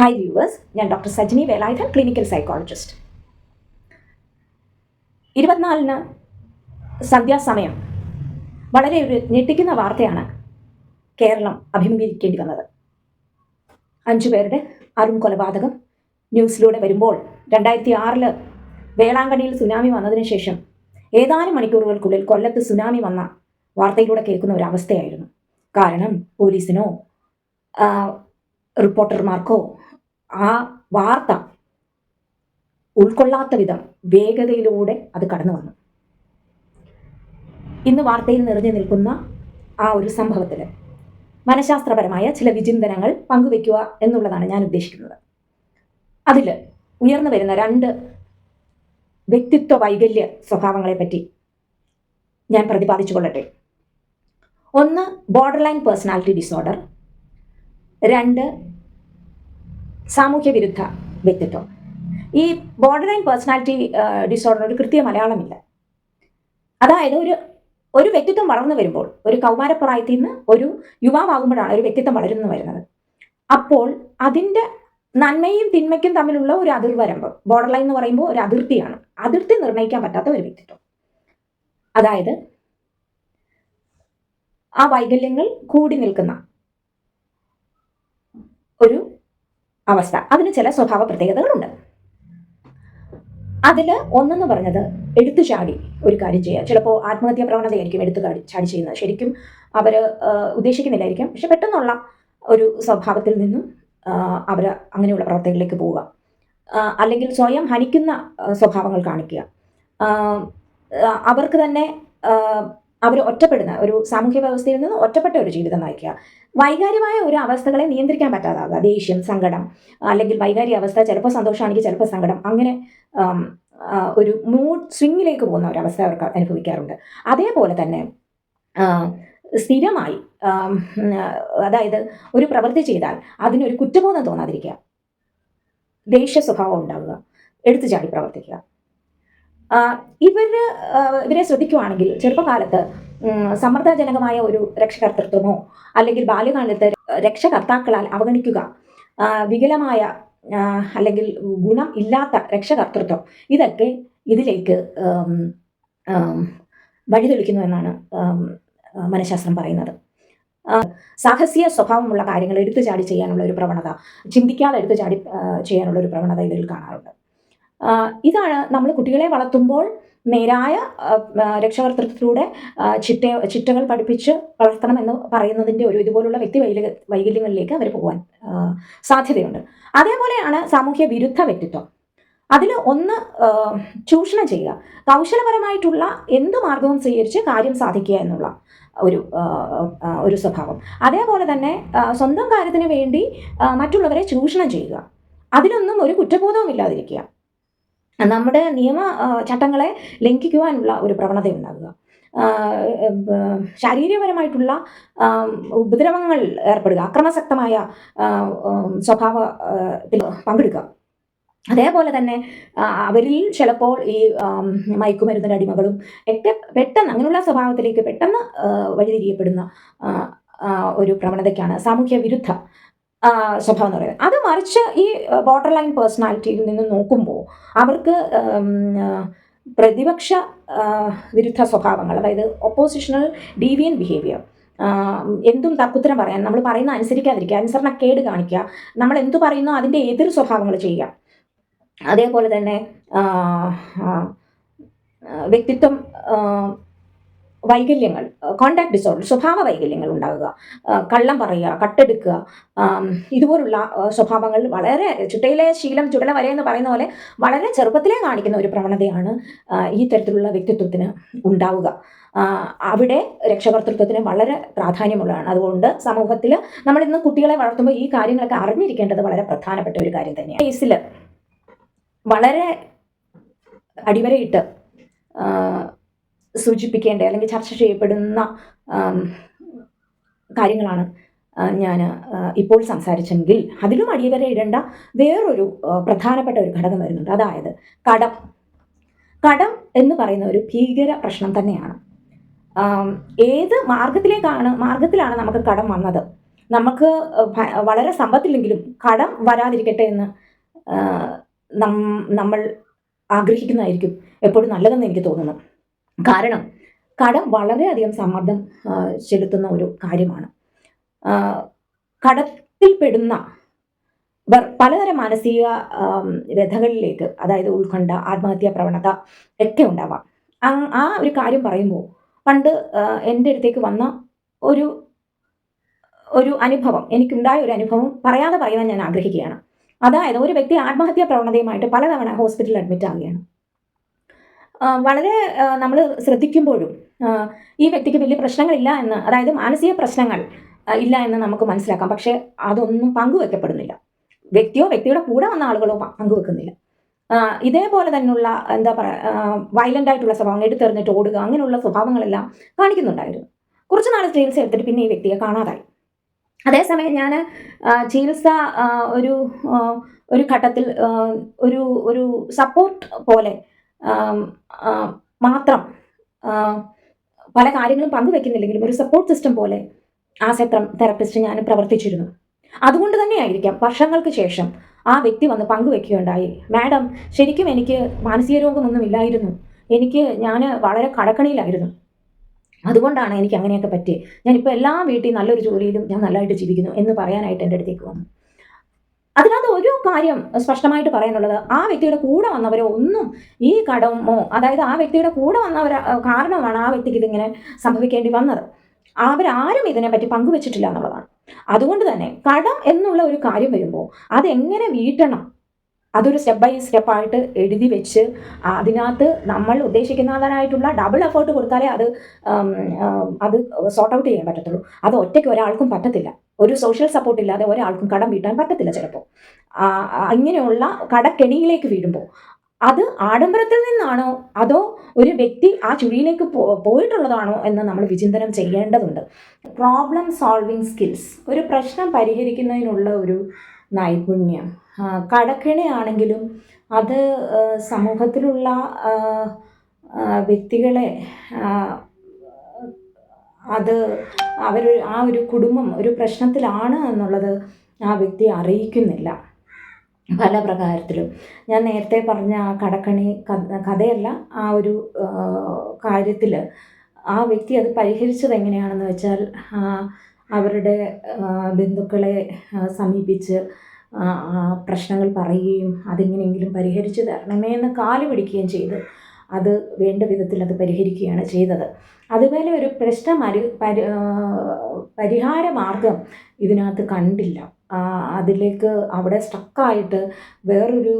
Hi viewers ഞാൻ doctor Sajini Velayudhan clinical psychologist ഇരുപത്തിനാലിന് സന്ധ്യാസമയം. വളരെ ഒരു ഞെട്ടിക്കുന്ന വാർത്തയാണ് കേരളം അഭിമുഖീകരിക്കേണ്ടി വന്നത്. അഞ്ചു പേരുടെ അരുൺ കൊലപാതകം ന്യൂസിലൂടെ വരുമ്പോൾ രണ്ടായിരത്തി ആറിൽ വേളാങ്കണ്ണിയിൽ സുനാമി വന്നതിന് ശേഷം ഏതാനും മണിക്കൂറുകൾക്കുള്ളിൽ കൊല്ലത്ത് സുനാമി വന്ന വാർത്തയിലൂടെ കേൾക്കുന്ന ഒരവസ്ഥയായിരുന്നു കാരണം പോലീസിനോ റിപ്പോർട്ടർമാർക്കോ ആ വാർത്ത ഉൾക്കൊള്ളാത്ത വിധം വേഗതയിലൂടെ അത് കടന്നു വന്നു. ഇന്ന് വാർത്തയിൽ നിറഞ്ഞു നിൽക്കുന്ന ആ ഒരു സംഭവത്തിൽ മനഃശാസ്ത്രപരമായ ചില വിചിന്തനങ്ങൾ പങ്കുവെക്കുക എന്നുള്ളതാണ് ഞാൻ ഉദ്ദേശിക്കുന്നത്. അതിൽ ഉയർന്നു വരുന്ന രണ്ട് വ്യക്തിത്വ വൈകല്യ സ്വഭാവങ്ങളെപ്പറ്റി ഞാൻ പ്രതിപാദിച്ചു കൊള്ളട്ടെ. ഒന്ന് ബോർഡർ ലൈൻ പേഴ്സണാലിറ്റി ഡിസോർഡർ രണ്ട് സാമൂഹ്യ വിരുദ്ധ വ്യക്തിത്വം. ഈ ബോർഡർ ലൈൻ പേഴ്സണാലിറ്റി ഡിസോർഡർ ഒരു കൃത്യ മലയാളമില്ല. അതായത് ഒരു ഒരു വ്യക്തിത്വം വളർന്നു വരുമ്പോൾ ഒരു കൗമാരപ്രായത്തിൽ നിന്ന് ഒരു യുവാവാകുമ്പോഴാണ് ഒരു വ്യക്തിത്വം വളരുന്നു വരുന്നത്. അപ്പോൾ അതിന്റെ നന്മയും തിന്മയ്ക്കും തമ്മിലുള്ള ഒരു അതിർവരമ്പ് ബോർഡർ ലൈൻ എന്ന് പറയുമ്പോൾ ഒരു അതിർത്തിയാണ്. അതിർത്തി നിർണയിക്കാൻ പറ്റാത്ത ഒരു വ്യക്തിത്വം. അതായത് ആ വൈകല്യങ്ങൾ കൂടി നിൽക്കുന്ന ഒരു അവസ്ഥ. അതിന് ചില സ്വഭാവ പ്രത്യേകതകളുണ്ട്. അതിൽ ഒന്നെന്ന് പറഞ്ഞത് എടുത്തു ചാടി ഒരു കാര്യം ചെയ്യുക. ചിലപ്പോൾ ആത്മഹത്യാ പ്രവണതയായിരിക്കും എടുത്തു ചാടി ചെയ്യുന്നത്. ശരിക്കും അവർ ഉദ്ദേശിക്കുന്നില്ലായിരിക്കും. പക്ഷെ പെട്ടെന്നുള്ള ഒരു സ്വഭാവത്തിൽ നിന്നും അവർ അങ്ങനെയുള്ള പ്രവർത്തനങ്ങളിലേക്ക് പോവുക. അല്ലെങ്കിൽ സ്വയം ഹനിക്കുന്ന സ്വഭാവങ്ങൾ കാണിക്കുക. അവർക്ക് തന്നെ അവർ ഒറ്റപ്പെടുന്ന ഒരു സാമൂഹ്യ വ്യവസ്ഥയിൽ നിന്ന് ഒറ്റപ്പെട്ട ഒരു ജീവിതം നയിക്കുക. വൈകാര്യമായ ഒരു അവസ്ഥകളെ നിയന്ത്രിക്കാൻ പറ്റാതാകുക ദേഷ്യം സങ്കടം അല്ലെങ്കിൽ വൈകാരിക അവസ്ഥ ചിലപ്പോൾ സന്തോഷമാണെങ്കിൽ ചിലപ്പോൾ സങ്കടം. അങ്ങനെ ഒരു മൂഡ് സ്വിങ്ങിലേക്ക് പോകുന്ന ഒരു അവസ്ഥ അവർക്ക് അനുഭവിക്കാറുണ്ട്. അതേപോലെ തന്നെ സ്ഥിരമായി അതായത് ഒരു പ്രവൃത്തി ചെയ്താൽ അതിനൊരു കുറ്റബോധം തോന്നാതിരിക്കുക. ദേഷ്യ സ്വഭാവം ഉണ്ടാവുക. എടുത്തു ചാടി പ്രവർത്തിക്കുക. ഇവർ ഇവരെ ശ്രദ്ധിക്കുവാണെങ്കിൽ ചെറുപ്പകാലത്ത് സമ്മർദ്ദജനകമായ ഒരു രക്ഷകർത്തൃത്വമോ അല്ലെങ്കിൽ ബാല്യകാലത്ത് രക്ഷകർത്താക്കളാൽ അവഗണിക്കുക. വികലമായ അല്ലെങ്കിൽ ഗുണം ഇല്ലാത്ത രക്ഷകർത്തൃത്വം ഇതൊക്കെ ഇതിലേക്ക് വഴിതെളിക്കുന്നു എന്നാണ് മനഃശാസ്ത്രം പറയുന്നത്. സാഹസിക സ്വഭാവമുള്ള കാര്യങ്ങൾ എടുത്തു ചാടി ചെയ്യാനുള്ള ഒരു പ്രവണത ചിന്തിക്കാതെ എടുത്തു ചാടി ചെയ്യാനുള്ള ഒരു പ്രവണത ഇതിൽ കാണാറുണ്ട്. ഇതാണ് നമ്മൾ കുട്ടികളെ വളർത്തുമ്പോൾ നേരായ രക്ഷകർത്തൃത്വത്തിലൂടെ ചിട്ട ചിട്ടകൾ പഠിപ്പിച്ച് വളർത്തണം എന്ന് പറയുന്നതിന്റെ ഒരു ഇതുപോലുള്ള വ്യക്തി വൈകല്യ വൈകല്യങ്ങളിലേക്ക് അവർ പോകാൻ സാധ്യതയുണ്ട്. അതേപോലെയാണ് സാമൂഹ്യ വിരുദ്ധ വ്യക്തിത്വം. അതിൽ ഒന്ന് ചൂഷണം ചെയ്യുക. കൗശലപരമായിട്ടുള്ള എന്ത് മാർഗവും സ്വീകരിച്ച് കാര്യം സാധിക്കുക എന്നുള്ള ഒരു ഒരു സ്വഭാവം. അതേപോലെ തന്നെ സ്വന്തം കാര്യത്തിന് വേണ്ടി മറ്റുള്ളവരെ ചൂഷണം ചെയ്യുക. അതിലൊന്നും ഒരു കുറ്റബോധവും ഇല്ലാതിരിക്കുക. നമ്മുടെ നിയമ ചട്ടങ്ങളെ ലംഘിക്കുവാനുള്ള ഒരു പ്രവണത ഉണ്ടാകുക ശാരീരികപരമായിട്ടുള്ള ഉപദ്രവങ്ങൾ ഏർപ്പെടുക അക്രമസക്തമായ സ്വഭാവത്തിൽ പങ്കെടുക്കുക. അതേപോലെ തന്നെ അവരിൽ ചിലപ്പോൾ ഈ മയക്കുമരുന്നിന്റെ അടിമകളും ഒക്കെ പെട്ടെന്ന് അങ്ങനെയുള്ള സ്വഭാവത്തിലേക്ക് പെട്ടെന്ന് വഴിതിരിയപ്പെടുന്ന ഒരു പ്രവണതയ്ക്കാണ് സാമൂഹ്യ വിരുദ്ധ സ്വഭാവം എന്ന് പറയുന്നത്. അത് മറിച്ച് ഈ ബോർഡർ ലൈൻ പേഴ്സണാലിറ്റിയിൽ നിന്ന് നോക്കുമ്പോൾ അവർക്ക് പ്രതിപക്ഷ വിരുദ്ധ സ്വഭാവങ്ങൾ അതായത് ഒപ്പോസിഷണൽ ഡീവിയൻ ബിഹേവിയർ എന്തും തർക്കുത്തരം പറയാൻ നമ്മൾ പറയുന്ന അനുസരിക്കാതിരിക്കുക അനുസരണക്കേട് കാണിക്കുക നമ്മൾ എന്തു പറയുന്നോ അതിന്റെ എതിർ സ്വഭാവങ്ങൾ ചെയ്യുക. അതേപോലെ തന്നെ വ്യക്തിത്വം വൈകല്യങ്ങൾ കോണ്ടാക്ട് ഡിസോർഡർ സ്വഭാവ വൈകല്യങ്ങൾ ഉണ്ടാകുക കള്ളം പറയുക കട്ടെടുക്കുക ഇതുപോലുള്ള സ്വഭാവങ്ങൾ വളരെ ചുട്ടയിലെ ശീലം ചുടല വരെ എന്ന് പറയുന്ന പോലെ വളരെ ചെറുപ്പത്തിലേ കാണിക്കുന്ന ഒരു പ്രവണതയാണ് ഈ തരത്തിലുള്ള വ്യക്തിത്വത്തിന് ഉണ്ടാവുക. അവിടെ രക്ഷകർത്തൃത്വത്തിന് വളരെ പ്രാധാന്യമുള്ളതാണ്. അതുകൊണ്ട് സമൂഹത്തിൽ നമ്മൾ ഇന്ന് കുട്ടികളെ വളർത്തുമ്പോൾ ഈ കാര്യങ്ങളൊക്കെ അറിഞ്ഞിരിക്കേണ്ടത് വളരെ പ്രധാനപ്പെട്ട ഒരു കാര്യം തന്നെയാണ്. കേസിൽ വളരെ അടിവരയിട്ട് സൂചിപ്പിക്കേണ്ട അല്ലെങ്കിൽ ചർച്ച ചെയ്യപ്പെടുന്ന കാര്യങ്ങളാണ് ഞാൻ ഇപ്പോൾ സംസാരിച്ചെങ്കിൽ അതിലും അടിയവരെ ഇടേണ്ട വേറൊരു പ്രധാനപ്പെട്ട ഒരു ഘടകം വരുന്നുണ്ട്. അതായത് കടം. കടം എന്ന് പറയുന്ന ഒരു ഭീകര പ്രശ്നം തന്നെയാണ്. ഏത് മാർഗത്തിലേക്കാണ് മാർഗത്തിലാണ് നമുക്ക് കടം വന്നത്? നമുക്ക് വളരെ സമ്പത്തില്ലെങ്കിലും കടം വരാതിരിക്കട്ടെ എന്ന് നമ്മൾ ആഗ്രഹിക്കുന്നതായിരിക്കും എപ്പോഴും നല്ലതെന്ന് എനിക്ക് തോന്നുന്നു. കാരണം കടം വളരെയധികം സമ്മർദ്ദം ചെലുത്തുന്ന ഒരു കാര്യമാണ്. കടത്തിൽ കടത്തിൽപ്പെടുന്ന ഇവർ പലതരം മാനസിക രഥകളിലേക്ക് അതായത് ഉത്കണ്ഠ ആത്മഹത്യാ പ്രവണത ഒക്കെ ഉണ്ടാവാം. ആ ഒരു കാര്യം പറയുമ്പോൾ പണ്ട് എന്റെ അടുത്തേക്ക് വന്ന ഒരു ഒരു അനുഭവം എനിക്കുണ്ടായ ഒരു അനുഭവം പറയാതെ പറയുവാൻ ഞാൻ ആഗ്രഹിക്കുകയാണ്. അതായത് ഒരു വ്യക്തി ആത്മഹത്യാ പ്രവണതയുമായിട്ട് പലതവണ ഹോസ്പിറ്റലിൽ അഡ്മിറ്റ് ആവുകയാണ് വളരെ നമ്മൾ ശ്രദ്ധിക്കുമ്പോഴും ഈ വ്യക്തിക്ക് വലിയ പ്രശ്നങ്ങളില്ല എന്ന് അതായത് മാനസിക പ്രശ്നങ്ങൾ ഇല്ല എന്ന് നമുക്ക് മനസ്സിലാക്കാം. പക്ഷേ അതൊന്നും പങ്കുവെക്കപ്പെടുന്നില്ല. വ്യക്തിയോ വ്യക്തിയുടെ കൂടെ വന്ന ആളുകളോ പങ്കുവെക്കുന്നില്ല. ഇതേപോലെ തന്നെയുള്ള എന്താ പറയുക വയലന്റ് ആയിട്ടുള്ള സ്വഭാവം എടുത്തെറിഞ്ഞിട്ട് ഓടുക അങ്ങനെയുള്ള സ്വഭാവങ്ങളെല്ലാം കാണിക്കുന്നുണ്ടായിരുന്നു. കുറച്ച് നാൾ ചികിത്സ എടുത്തിട്ട് പിന്നെ ഈ വ്യക്തിയെ കാണാതായി. അതേസമയം ഞാൻ ചികിത്സ ഒരു ഒരു ഘട്ടത്തിൽ ഒരു ഒരു സപ്പോർട്ട് പോലെ മാത്രം പല കാര്യങ്ങളും പങ്കുവെക്കുന്നില്ലെങ്കിലും ഒരു സപ്പോർട്ട് സിസ്റ്റം പോലെ ആസ് എ തെറപ്പിസ്റ്റ് ഞാൻ പ്രവർത്തിച്ചിരുന്നു. അതുകൊണ്ട് തന്നെയായിരിക്കാം വർഷങ്ങൾക്ക് ശേഷം ആ വ്യക്തി വന്ന് പങ്കുവെക്കുകയുണ്ടായി. മാഡം ശരിക്കും എനിക്ക് മാനസിക രോഗമൊന്നും ഇല്ലായിരുന്നു എനിക്ക് ഞാൻ വളരെ കടക്കണിയിലായിരുന്നു. അതുകൊണ്ടാണ് എനിക്ക് അങ്ങനെയൊക്കെ പറ്റിയത് ഞാനിപ്പോൾ എല്ലാ വീട്ടിൽ നല്ലൊരു ജോലിയിലും ഞാൻ നല്ലതായിട്ട് ജീവിക്കുന്നു എന്ന് പറയാനായിട്ട് എന്റെ അടുത്തേക്ക് വന്നു. അതിനകത്ത് ഒരു കാര്യം സ്പഷ്ടമായിട്ട് പറയാനുള്ളത് ആ വ്യക്തിയുടെ കൂടെ വന്നവരോ ഒന്നും ഈ കടമോ അതായത് ആ വ്യക്തിയുടെ കൂടെ വന്നവർ കാരണമാണ് ആ വ്യക്തിക്ക് ഇതിങ്ങനെ സംഭവിക്കേണ്ടി വന്നത്. അവരാരും ഇതിനെപ്പറ്റി പങ്കുവച്ചിട്ടില്ല എന്നുള്ളതാണ്. അതുകൊണ്ട് തന്നെ കടം എന്നുള്ള ഒരു കാര്യം വരുമ്പോൾ അതെങ്ങനെ വീട്ടണം? അതൊരു സ്റ്റെപ്പ് ബൈ സ്റ്റെപ്പായിട്ട് എഴുതി വെച്ച് അതിനകത്ത് നമ്മൾ ഉദ്ദേശിക്കുന്നതിനായിട്ടുള്ള ഡബിൾ എഫേർട്ട് കൊടുത്താലേ അത് അത് സോർട്ട് ഔട്ട് ചെയ്യാൻ പറ്റത്തുള്ളൂ. അത് ഒറ്റയ്ക്ക് ഒരാൾക്കും പറ്റത്തില്ല. ഒരു സോഷ്യൽ സപ്പോർട്ട് ഇല്ലാതെ ഒരാൾക്കും കടം വീട്ടാൻ പറ്റത്തില്ല ചിലപ്പോൾ അങ്ങനെയുള്ള കടക്കെണിയിലേക്ക് വീഴുമ്പോൾ അത് ആഡംബരത്തിൽ നിന്നാണോ അതോ ഒരു വ്യക്തി ആ ചുഴിയിലേക്ക് പോയിട്ടുള്ളതാണോ എന്ന് നമ്മൾ വിചിന്തനം ചെയ്യേണ്ടതുണ്ട്. പ്രോബ്ലം സോൾവിങ് സ്കിൽസ് ഒരു പ്രശ്നം പരിഹരിക്കുന്നതിനുള്ള ഒരു നൈപുണ്യം. കടക്കെണിയാണെങ്കിലും അത് സമൂഹത്തിലുള്ള വ്യക്തികളെ അത് അവർ ആ ഒരു കുടുംബം ഒരു പ്രശ്നത്തിലാണ് എന്നുള്ളത് ആ വ്യക്തി അറിയിക്കുന്നില്ല പല പ്രകാരത്തിലും. ഞാൻ നേരത്തെ പറഞ്ഞ ആ കടക്കണി കഥയല്ല ആ ഒരു കാര്യത്തിൽ ആ വ്യക്തി അത് പരിഹരിച്ചത് എങ്ങനെയാണെന്ന് വെച്ചാൽ അവരുടെ ബന്ധുക്കളെ സമീപിച്ച് പ്രശ്നങ്ങൾ പറയുകയും അതെങ്ങനെയെങ്കിലും പരിഹരിച്ച് തരണമേ എന്ന് കാൽ പിടിക്കുകയും ചെയ്ത് അത് വേണ്ട വിധത്തിൽ അത് പരിഹരിക്കുകയാണ് ചെയ്തത്. അതുപോലെ ഒരു പ്രശ്ന മരു പരി പരിഹാര മാർഗം ഇതിനകത്ത് കണ്ടില്ല. അതിലേക്ക് അവിടെ സ്റ്റക്കായിട്ട് വേറൊരു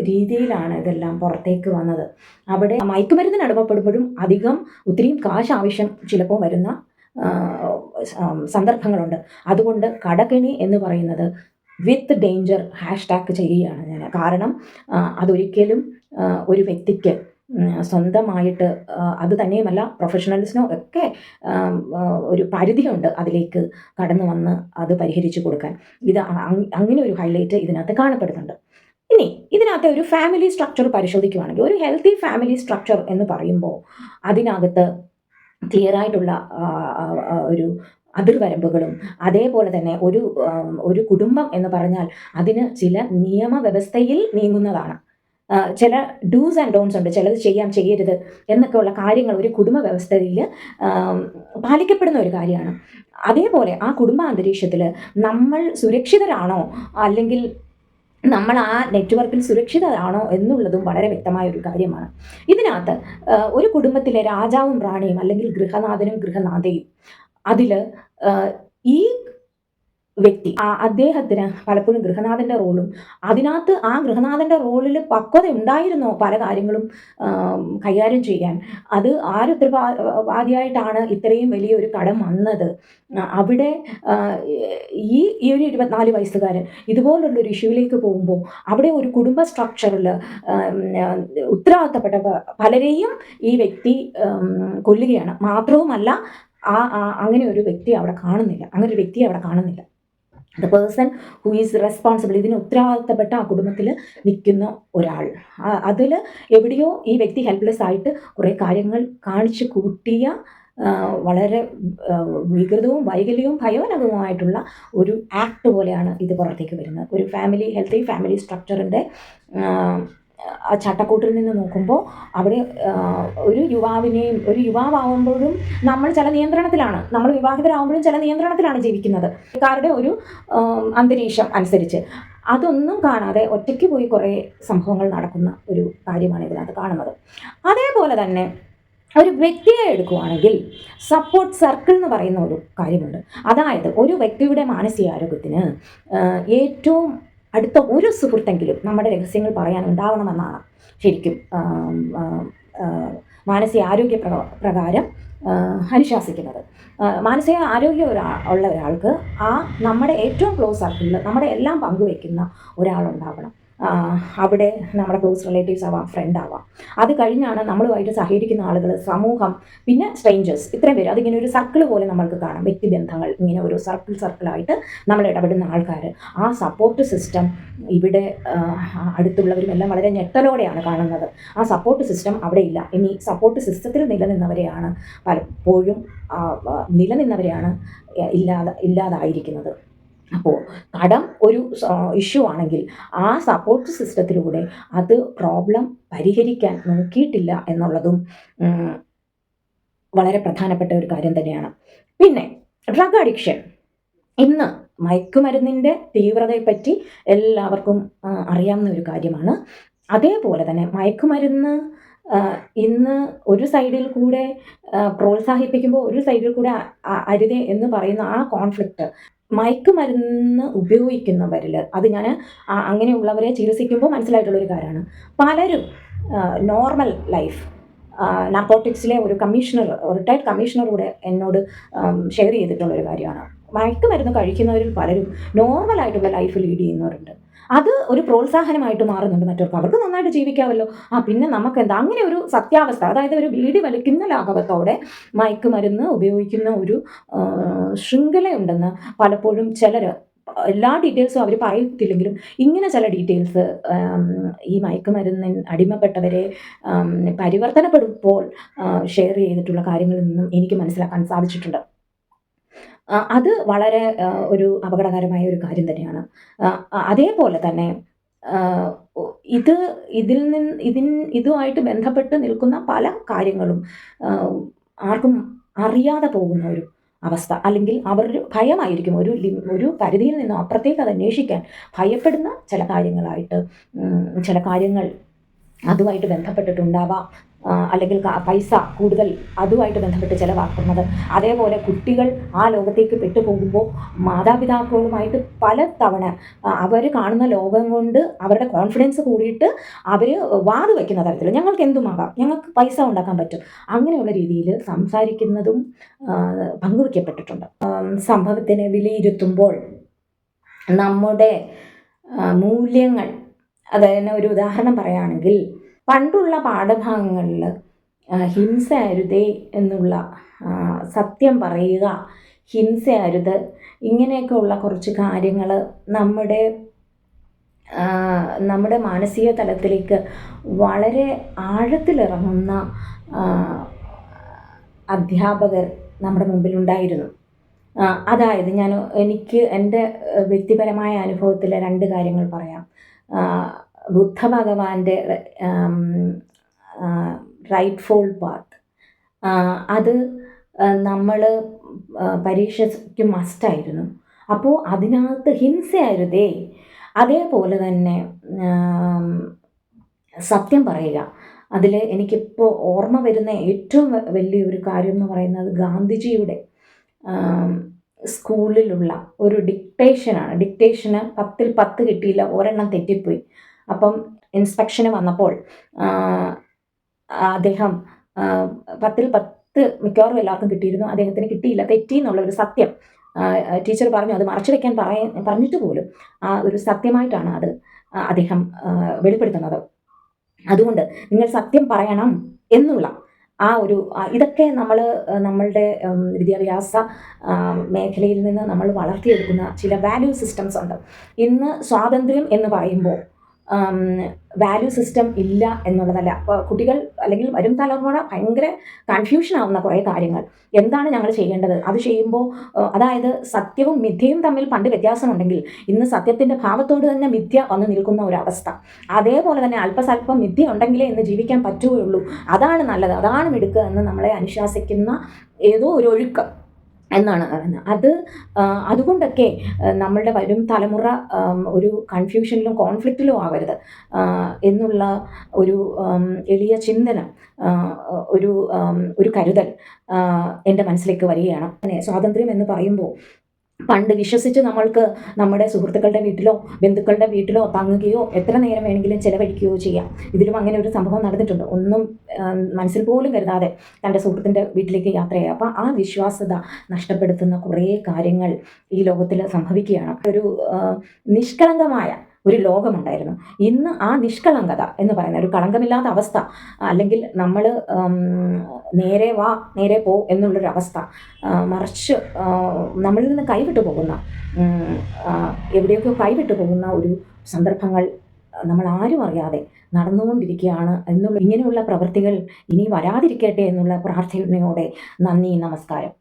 രീതിയിലാണ് ഇതെല്ലാം പുറത്തേക്ക് വന്നത്. അവിടെ മയക്കുമരുന്നിന് അടുപ്പപ്പെടുമ്പോഴും അധികം ഒത്തിരിയും കാശ് ആവശ്യം ചിലപ്പോൾ വരുന്ന സന്ദർഭങ്ങളുണ്ട്. അതുകൊണ്ട് കടകിണി എന്ന് പറയുന്നത് വിത്ത് ഡേഞ്ചർ ഹാഷ് ടാഗ് ചെയ്യുകയാണ് ഞാൻ. കാരണം അതൊരിക്കലും ഒരു വ്യക്തിക്ക് സ്വന്തമായിട്ട് അത് തന്നെയുമല്ല പ്രൊഫഷണൽസിനോ ഒക്കെ ഒരു പരിധിയുണ്ട് അതിലേക്ക് കടന്നു വന്ന് അത് പരിഹരിച്ചു കൊടുക്കാൻ. ഇത് അങ്ങനെ ഒരു ഹൈലൈറ്റ് ഇതിനകത്ത് കാണപ്പെടുന്നുണ്ട്. ഇനി ഇതിനകത്തെ ഒരു ഫാമിലി സ്ട്രക്ചർ പരിശോധിക്കുകയാണെങ്കിൽ ഒരു ഹെൽത്തി ഫാമിലി സ്ട്രക്ചർ എന്ന് പറയുമ്പോൾ അതിനകത്ത് ആ, ഒരു അതിർവരമ്പുകളും. അതേപോലെ തന്നെ ഒരു ഒരു കുടുംബം എന്ന് പറഞ്ഞാൽ അതിന് ചില നിയമവ്യവസ്ഥയിൽ നീങ്ങുന്നതാണ്. ചില ഡൂസ് ആൻഡ് ഡോൺസ് ഉണ്ട്. ചിലത് ചെയ്യാം ചെയ്യരുത് എന്നൊക്കെയുള്ള കാര്യങ്ങൾ ഒരു കുടുംബ വ്യവസ്ഥയിൽ പാലിക്കപ്പെടുന്ന ഒരു കാര്യമാണ്. അതേപോലെ ആ കുടുംബ അന്തരീക്ഷത്തിൽ നമ്മൾ സുരക്ഷിതരാണോ? അല്ലെങ്കിൽ നമ്മൾ ആ നെറ്റ്വർക്കിൽ സുരക്ഷിതരാണോ എന്നുള്ളതും വളരെ വ്യക്തമായ ഒരു കാര്യമാണ്. ഇതിനകത്ത് ഒരു കുടുംബത്തിലെ രാജാവും റാണിയും അല്ലെങ്കിൽ ഗൃഹനാഥനും ഗൃഹനാഥയും അതിൽ ഈ വ്യക്തി ആ അദ്ദേഹത്തിന് പലപ്പോഴും ഗൃഹനാഥന്റെ റോളും അതിനകത്ത് ആ ഗൃഹനാഥന്റെ റോളിൽ പക്വത ഉണ്ടായിരുന്നോ പല കാര്യങ്ങളും കൈകാര്യം ചെയ്യാൻ? അത് ആരുത്തരവാദിയായിട്ടാണ് ഇത്രയും വലിയൊരു കടം വന്നത്? അവിടെ ഈ ഈ ഒരു ഇരുപത്തിനാല് വയസ്സുകാരൻ ഇതുപോലുള്ളൊരു ഇഷ്യൂവിലേക്ക് പോകുമ്പോൾ അവിടെ ഒരു കുടുംബ സ്ട്രക്ചറിൽ ഉത്തരവാദിത്തപ്പെട്ട പലരെയും ഈ വ്യക്തി കൊല്ലുകയാണ്. മാത്രവുമല്ല ആ അങ്ങനെ ഒരു വ്യക്തി അവിടെ കാണുന്നില്ല. അങ്ങനെ ഒരു വ്യക്തി അവിടെ കാണുന്നില്ല. The person who is responsible ഇതിന് ഉത്തരവാദിത്തപ്പെട്ട ആ കുടുംബത്തിൽ നിൽക്കുന്ന ഒരാൾ. അതിൽ എവിടെയോ ഈ വ്യക്തി ഹെൽപ്ലെസ് ആയിട്ട് കുറേ കാര്യങ്ങൾ കാണിച്ചു കൂട്ടിയ വളരെ വികൃതവും വൈകല്യവും ഭയാനകവുമായിട്ടുള്ള ഒരു ആക്ട് പോലെയാണ് ഇത് പുറത്തേക്ക് വരുന്നത്. ഒരു ഫാമിലി ഹെൽത്തി ഫാമിലി സ്ട്രക്ചറിന്റെ ആ ചട്ടക്കൂട്ടിൽ നിന്ന് നോക്കുമ്പോൾ അവിടെ ഒരു യുവാവിനെയും ഒരു യുവാവാകുമ്പോഴും നമ്മൾ ചില നിയന്ത്രണത്തിലാണ്. നമ്മൾ വിവാഹിതരാകുമ്പോഴും ചില നിയന്ത്രണത്തിലാണ് ജീവിക്കുന്നത്. കാരുടെ ഒരു അന്തരീക്ഷം അനുസരിച്ച്. അതൊന്നും കാണാതെ ഒറ്റയ്ക്ക് പോയി കുറേ സംഭവങ്ങൾ നടക്കുന്ന ഒരു കാര്യമാണ് ഇതിനകത്ത് കാണുന്നത്. അതേപോലെ തന്നെ ഒരു വ്യക്തിയെ എടുക്കുകയാണെങ്കിൽ സപ്പോർട്ട് സർക്കിൾ എന്ന് പറയുന്ന ഒരു കാര്യമുണ്ട്. അതായത് ഒരു വ്യക്തിയുടെ മാനസികാരോഗ്യത്തിന് ഏറ്റവും അടുത്ത ഒരു സുഹൃത്തെങ്കിലും നമ്മുടെ രഹസ്യങ്ങൾ പറയാൻ ഉണ്ടാവണമെന്നാണ് ശരിക്കും മാനസിക ആരോഗ്യ പ്രകാരം അനുശാസിക്കുന്നത്. മാനസിക ആരോഗ്യം ഒരാ ഉള്ള ഒരാൾക്ക് ആ നമ്മുടെ ഏറ്റവും ക്ലോസ് സർക്കിളിൽ നമ്മുടെ എല്ലാം പങ്കുവെക്കുന്ന ഒരാളുണ്ടാവണം. അവിടെ നമ്മുടെ ക്ലോസ് റിലേറ്റീവ്സ് ആവാം ഫ്രണ്ട് ആവാം. അത് കഴിഞ്ഞാണ് നമ്മളുമായിട്ട് സഹകരിക്കുന്ന ആളുകൾ സമൂഹം പിന്നെ സ്ട്രേഞ്ചേഴ്സ് ഇത്രയും പേര്. അതിങ്ങനെ ഒരു സർക്കിൾ പോലെ നമ്മൾക്ക് കാണാം. വ്യക്തിബന്ധങ്ങൾ ഇങ്ങനെ ഒരു സർക്കിൾ സർക്കിളായിട്ട് നമ്മൾ ഇടപെടുന്ന ആൾക്കാർ ആ സപ്പോർട്ട് സിസ്റ്റം ഇവിടെ അടുത്തുള്ളവരുമെല്ലാം വളരെ ഞെട്ടലോടെയാണ് കാണുന്നത്. ആ സപ്പോർട്ട് സിസ്റ്റം അവിടെ ഇല്ല. ഇനി സപ്പോർട്ട് സിസ്റ്റത്തിൽ നിലനിന്നവരെയാണ് പലപ്പോഴും നിലനിന്നവരെയാണ് ഇല്ലാതെ ഇല്ലാതായിരിക്കുന്നത്. അപ്പോൾ കടം ഒരു ഇഷ്യൂ ആണെങ്കിൽ ആ സപ്പോർട്ട് സിസ്റ്റത്തിലൂടെ അത് പ്രോബ്ലം പരിഹരിക്കാൻ നോക്കിയിട്ടില്ല എന്നുള്ളതും വളരെ പ്രധാനപ്പെട്ട ഒരു കാര്യം തന്നെയാണ്. പിന്നെ ഡ്രഗ് അഡിക്ഷൻ ഇന്ന് മയക്കുമരുന്നിന്റെ തീവ്രതയെപ്പറ്റി എല്ലാവർക്കും അറിയാവുന്ന ഒരു കാര്യമാണ്. അതേപോലെ തന്നെ മയക്കുമരുന്ന് ഇന്ന് ഒരു സൈഡിൽ കൂടെ പ്രോത്സാഹിപ്പിക്കുമ്പോൾ ഒരു സൈഡിൽ കൂടെ അരുതേ എന്ന് പറയുന്ന ആ കോൺഫ്ലിക്റ്റ് മയക്കുമരുന്ന് ഉപയോഗിക്കുന്നവരിൽ അത് ഞാൻ അങ്ങനെയുള്ളവരെ ചികിത്സിക്കുമ്പോൾ മനസ്സിലായിട്ടുള്ളൊരു കാര്യമാണ്. പലരും നോർമൽ ലൈഫ് നാർക്കോട്ടിക്സിലെ ഒരു കമ്മീഷണർ റിട്ടയർഡ് കമ്മീഷണറൂടെ എന്നോട് ഷെയർ ചെയ്തിട്ടുള്ളൊരു കാര്യമാണ്. മയക്കുമരുന്ന് കഴിക്കുന്നവരിൽ പലരും നോർമലായിട്ടുള്ള ലൈഫ് ലീഡ് ചെയ്യുന്നവരുണ്ട്. അത് ഒരു പ്രോത്സാഹനമായിട്ട് മാറുന്നുണ്ട് മറ്റവർക്ക്. അവർക്ക് നന്നായിട്ട് ജീവിക്കാമല്ലോ. ആ പിന്നെ നമുക്ക് എന്താ അങ്ങനെ ഒരു സത്യാവസ്ഥ അതായത് ഒരു വീടി വലിക്കുന്ന ലാഘവത്തോടെ മയക്കുമരുന്ന് ഉപയോഗിക്കുന്ന ഒരു ശൃംഖലയുണ്ടെന്ന് പലപ്പോഴും ചിലർ എല്ലാ ഡീറ്റെയിൽസും അവർ പറയത്തില്ലെങ്കിലും ഇങ്ങനെ ചില ഡീറ്റെയിൽസ് ഈ മയക്കുമരുന്നിന് അടിമപ്പെട്ടവരെ പരിവർത്തനപ്പെടുമ്പോൾ ഷെയർ ചെയ്തിട്ടുള്ള കാര്യങ്ങളിൽ നിന്നും എനിക്ക് മനസ്സിലാക്കാൻ സാധിച്ചിട്ടുണ്ട്. അത് വളരെ ഒരു അപകടകരമായ ഒരു കാര്യം തന്നെയാണ്. അതേപോലെ തന്നെ ഇത് ഇതിൽ നിന്ന് ഇതിൻ ഇതുമായിട്ട് ബന്ധപ്പെട്ട് നിൽക്കുന്ന പല കാര്യങ്ങളും ആർക്കും അറിയാതെ പോകുന്ന ഒരു അവസ്ഥ അല്ലെങ്കിൽ അവർ ഭയമായിരിക്കും ഒരു ഒരു പരിധിയിൽ നിന്നും അപ്പുറത്തേക്ക് അത് അന്വേഷിക്കാൻ ഭയപ്പെടുന്ന ചില കാര്യങ്ങളായിട്ട് ചില കാര്യങ്ങൾ അതുമായിട്ട് ബന്ധപ്പെട്ടിട്ടുണ്ടാവാം അല്ലെങ്കിൽ പൈസ കൂടുതൽ അതുമായിട്ട് ബന്ധപ്പെട്ട് ചിലവാക്കുന്നത്. അതേപോലെ കുട്ടികൾ ആ ലോകത്തേക്ക് പെട്ടുപോകുമ്പോൾ മാതാപിതാക്കളുമായിട്ട് പല തവണ അവർ കാണുന്ന ലോകം കൊണ്ട് അവരുടെ കോൺഫിഡൻസ് കൂടിയിട്ട് അവർ വാത് വയ്ക്കുന്ന തരത്തിൽ ഞങ്ങൾക്ക് എന്തുമാകാം? ഞങ്ങൾക്ക് പൈസ ഉണ്ടാക്കാൻ പറ്റും. അങ്ങനെയുള്ള രീതിയിൽ സംസാരിക്കുന്നതും പങ്കുവയ്ക്കപ്പെട്ടിട്ടുണ്ട് സംഭവത്തിനെ വിലയിരുത്തുമ്പോൾ നമ്മുടെ മൂല്യങ്ങൾ അതായത് ഒരു ഉദാഹരണം പറയുകയാണെങ്കിൽ പണ്ടുള്ള പാഠഭാഗങ്ങളിൽ ഹിംസ അരുതേ എന്നുള്ള സത്യം പറയുക ഹിംസ അരുത് ഇങ്ങനെയൊക്കെയുള്ള കുറച്ച് കാര്യങ്ങൾ നമ്മുടെ നമ്മുടെ മാനസിക തലത്തിലേക്ക് വളരെ ആഴത്തിലിറങ്ങുന്ന അധ്യാപകർ നമ്മുടെ മുമ്പിലുണ്ടായിരുന്നു. അതായത് ഞാൻ എനിക്ക് എന്റെ വ്യക്തിപരമായ അനുഭവത്തിലെ രണ്ട് കാര്യങ്ങൾ പറയാം. ബുദ്ധ ഭഗവാന്റെ റൈറ്റ് ഫോൾ പാത്ത് അത് നമ്മൾ പരീക്ഷയ്ക്ക് മസ്റ്റായിരുന്നു അപ്പോൾ അതിനകത്ത് ഹിംസയായിരുതേ. അതേപോലെ തന്നെ സത്യം പറയുക. അതിൽ എനിക്കിപ്പോൾ ഓർമ്മ വരുന്ന ഏറ്റവും വലിയൊരു കാര്യം എന്ന് പറയുന്നത് ഗാന്ധിജിയുടെ സ്കൂളിലുള്ള ഒരു ഡിക്റ്റേഷനാണ് ഡിക്റ്റേഷന് പത്തിൽ പത്ത് കിട്ടിയില്ല ഒരെണ്ണം തെറ്റിപ്പോയി. അപ്പം ഇൻസ്പെക്ഷന് വന്നപ്പോൾ അദ്ദേഹം പത്തിൽ പത്ത് മിക്കവാറും എല്ലാവർക്കും കിട്ടിയിരുന്നു. അദ്ദേഹത്തിന് കിട്ടിയില്ല. തെറ്റി എന്നുള്ള ഒരു സത്യം ടീച്ചർ പറഞ്ഞു അത് മറച്ചു വെക്കാൻ പറയ പറഞ്ഞിട്ട് പോലും ആ ഒരു സത്യമായിട്ടാണ് അത് അദ്ദേഹം വെളിപ്പെടുത്തുന്നത്. അതുകൊണ്ട് നിങ്ങൾ സത്യം പറയണം എന്നുള്ള ആ ഒരു ഇതൊക്കെ നമ്മൾ നമ്മളുടെ വിദ്യാഭ്യാസ മേഖലയിൽ നിന്ന് നമ്മൾ വളർത്തിയെടുക്കുന്ന ചില വാല്യൂ സിസ്റ്റംസ് ഉണ്ട്. ഇന്ന് സ്വാതന്ത്ര്യം എന്ന് പറയുമ്പോൾ വാല്യൂ സിസ്റ്റം ഇല്ല എന്നുള്ളതല്ല. അപ്പോൾ കുട്ടികൾ അല്ലെങ്കിൽ വരും തലമുറ ഭയങ്കര കൺഫ്യൂഷൻ ആവുന്ന കുറേ കാര്യങ്ങൾ. എന്താണ് ഞങ്ങൾ ചെയ്യേണ്ടത്? അത് ചെയ്യുമ്പോൾ അതായത് സത്യവും മിഥ്യയും തമ്മിൽ പണ്ട് വ്യത്യാസമുണ്ടെങ്കിൽ ഇന്ന് സത്യത്തിന്റെ ഭാവത്തോട് തന്നെ മിഥ്യ വന്ന് നിൽക്കുന്ന ഒരവസ്ഥ. അതേപോലെ തന്നെ അല്പസ്വല്പം മിഥ്യ ഉണ്ടെങ്കിലേ ഇന്ന് ജീവിക്കാൻ പറ്റുകയുള്ളൂ. അതാണ് നല്ലത്. അതാണ് മിടുക്കുക എന്ന് നമ്മളെ അനുശാസിക്കുന്ന ഏതോ ഒരു ഒഴുക്ക്. എന്നാണ് അത് അതുകൊണ്ടൊക്കെ നമ്മളുടെ വരും തലമുറ ഒരു കൺഫ്യൂഷനിലും കോൺഫ്ലിക്റ്റിലും ആവരുത്. എന്നുള്ള ഒരു എളിയ ചിന്തന ഒരു ഒരു കരുതൽ എന്റെ മനസ്സിലേക്ക് വരികയാണ്. സ്വാതന്ത്ര്യം എന്ന് പറയുമ്പോൾ പണ്ട് വിശ്വസിച്ച് നമ്മൾക്ക് നമ്മുടെ സുഹൃത്തുക്കളുടെ വീട്ടിലോ ബന്ധുക്കളുടെ വീട്ടിലോ തങ്ങുകയോ എത്ര നേരം വേണമെങ്കിലും ചിലവഴിക്കുകയോ ചെയ്യാം. ഇതിലും അങ്ങനെ ഒരു സംഭവം നടന്നിട്ടുണ്ട്. ഒന്നും മനസ്സിൽ പോലും കരുതാതെ തന്റെ സുഹൃത്തിന്റെ വീട്ടിലേക്ക് യാത്ര ചെയ്യുക അപ്പോൾ ആ വിശ്വാസത നഷ്ടപ്പെടുത്തുന്ന കുറേ കാര്യങ്ങൾ ഈ ലോകത്തിൽ സംഭവിക്കുകയാണ്. ഒരു നിഷ്കളങ്കമായ ഒരു ലോകമുണ്ടായിരുന്നു. ഇന്ന് ആ നിഷ്കളങ്കത എന്ന് പറയുന്ന ഒരു കളങ്കമില്ലാത്ത അവസ്ഥ അല്ലെങ്കിൽ നമ്മൾ നേരെ വാ നേരെ പോ എന്നുള്ളൊരു അവസ്ഥ ആ, മറിച്ച് നമ്മളിൽ നിന്ന് കൈവിട്ടു പോകുന്ന എവിടെയൊക്കെ കൈവിട്ടു പോകുന്ന ഒരു സന്ദർഭങ്ങൾ നമ്മൾ ആരും അറിയാതെ നടന്നുകൊണ്ടിരിക്കുകയാണ് എന്നുള്ള ഇങ്ങനെയുള്ള പ്രവൃത്തികൾ ഇനി വരാതിരിക്കട്ടെ എന്നുള്ള പ്രാർത്ഥനയോടെ നന്ദി നമസ്കാരം.